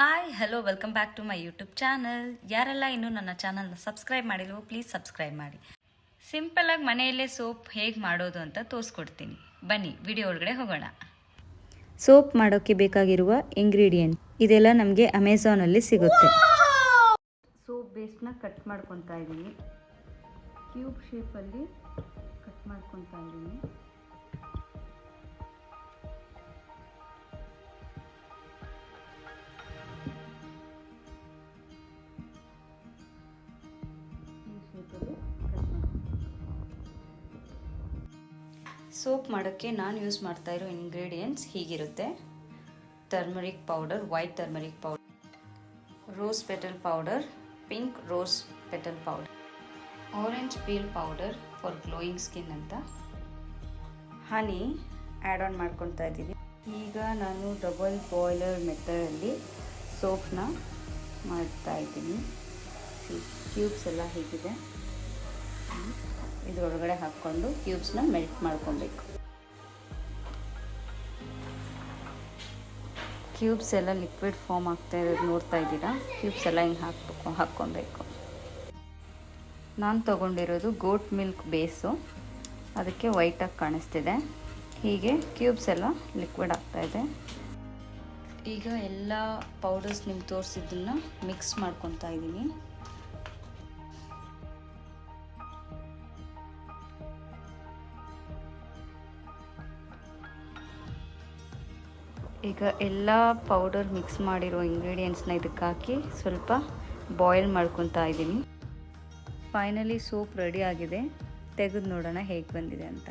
Hi hello welcome back to my YouTube channel ಯಾರೆಲ್ಲ ಇನ್ನೂ ನನ್ನ ಚಾನಲ್ನ ಸಬ್ಸ್ಕ್ರೈಬ್ ಮಾಡಿಲ್ವೋ ಪ್ಲೀಸ್ ಸಬ್ಸ್ಕ್ರೈಬ್ ಮಾಡಿ. ಸಿಂಪಲಾಗಿ ಮನೆಯಲ್ಲೇ ಸೋಪ್ ಹೇಗೆ ಮಾಡೋದು ಅಂತ ತೋರಿಸ್ಕೊಡ್ತೀನಿ. ಬನ್ನಿ ವಿಡಿಯೋ ಒಳಗಡೆ ಹೋಗೋಣ. ಸೋಪ್ ಮಾಡೋಕ್ಕೆ ಬೇಕಾಗಿರುವ ಇಂಗ್ರೀಡಿಯೆಂಟ್ ಇದೆಲ್ಲ ನಮಗೆ ಅಮೆಝಾನಲ್ಲಿ ಸಿಗುತ್ತೆ. ಸೋಪ್ ಬೇಸ್ನ ಕಟ್ ಮಾಡ್ಕೊತಾ ಇದ್ದೀನಿ ಕ್ಯೂಬ್ ಶೇಪಲ್ಲಿ ಕಟ್ ಮಾಡ್ಕೊತಾ ಇದ್ದೀನಿ ಸೋಪ್ ಮಾಡೋಕ್ಕೆ ನಾನು ಯೂಸ್ ಮಾಡ್ತಾ ಇರೋ ingredients ಹೀಗಿರುತ್ತೆ. Turmeric powder white turmeric powder rose petal powder pink rose petal powder orange peel powder for glowing skin ಅಂತ. ಹನಿ ಆ್ಯಡ್ ಆನ್ ಮಾಡ್ಕೊತಾ ಇದ್ದೀನಿ. ಈಗ ನಾನು ಡಬಲ್ ಬಾಯ್ಲರ್ ಮೆಥಡಲ್ಲಿ ಸೋಪ್ನ ಮಾಡ್ತಾ ಇದ್ದೀನಿ. ಕ್ಯೂಬ್ಸ್ ಎಲ್ಲ ಹೀಗಿದೆ. ಇದರೊಳಗಡೆ ಹಾಕ್ಕೊಂಡು ಕ್ಯೂಬ್ಸ್ನ ಮೆಲ್ಟ್ ಮಾಡ್ಕೊಬೇಕು. ಕ್ಯೂಬ್ಸ್ ಎಲ್ಲ ಲಿಕ್ವಿಡ್ ಫಾರ್ಮ್ ಆಗ್ತಾ ಇರೋದು ನೋಡ್ತಾ ಇದ್ದೀರಾ? ಕ್ಯೂಬ್ಸ್ ಎಲ್ಲ ಹಿಂಗೆ ಹಾಕ್ಬೇಕು, ಹಾಕ್ಕೊಬೇಕು. ನಾನು ತೊಗೊಂಡಿರೋದು ಗೋಟ್ ಮಿಲ್ಕ್ ಬೇಸು ಅದಕ್ಕೆ ವೈಟಾಗಿ ಕಾಣಿಸ್ತಿದೆ. ಹೀಗೆ ಕ್ಯೂಬ್ಸ್ ಎಲ್ಲ ಲಿಕ್ವಿಡ್ ಆಗ್ತಾ ಇದೆ. ಈಗ ಎಲ್ಲ ಪೌಡರ್ಸ್ ನಿಮ್ಗೆ ತೋರಿಸಿದ್ದನ್ನು ಮಿಕ್ಸ್ ಮಾಡ್ಕೊತಾ ಇದ್ದೀನಿ. ಈಗ ಎಲ್ಲ ಪೌಡರ್ ಮಿಕ್ಸ್ ಮಾಡಿರೋ ಇಂಗ್ರೀಡಿಯೆಂಟ್ಸ್ನ ಇದಕ್ಕೆ ಹಾಕಿ ಸ್ವಲ್ಪ ಬಾಯ್ಲ್ ಮಾಡ್ಕೊತಾ ಇದ್ದೀನಿ. ಫೈನಲಿ ಸೋಪ್ ರೆಡಿ ಆಗಿದೆ. ತೆಗೆದು ನೋಡೋಣ ಹೇಗೆ ಬಂದಿದೆ ಅಂತ.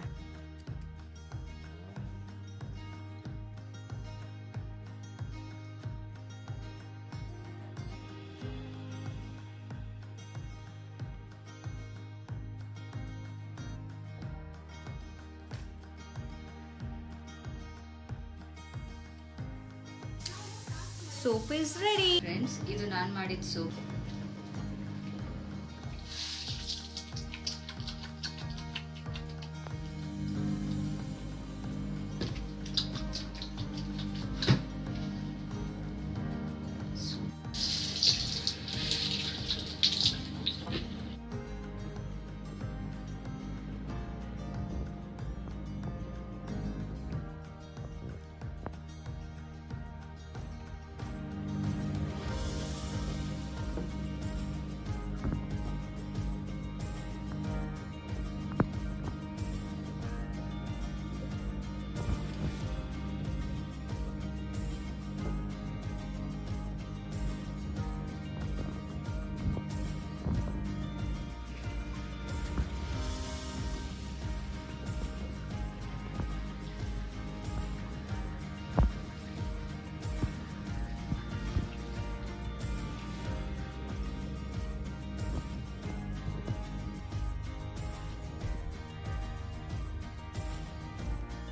ಸೋಪ್ ಇಸ್ ರೆಡಿ ಫ್ರೆಂಡ್ಸ್ ಇದು ನಾನು ಮಾಡಿದ ಸೋಪ್.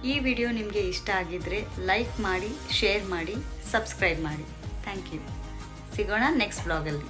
ಈ ವಿಡಿಯೋ ನಿಮಗೆ ಇಷ್ಟ ಆಗಿದ್ರೆ ಲೈಕ್ ಮಾಡಿ, ಶೇರ್ ಮಾಡಿ, ಸಬ್ಸ್ಕ್ರೈಬ್ ಮಾಡಿ. Thank you. ಸಿಗೋಣ ನೆಕ್ಸ್ಟ್ ಬ್ಲಾಗಲ್ಲಿ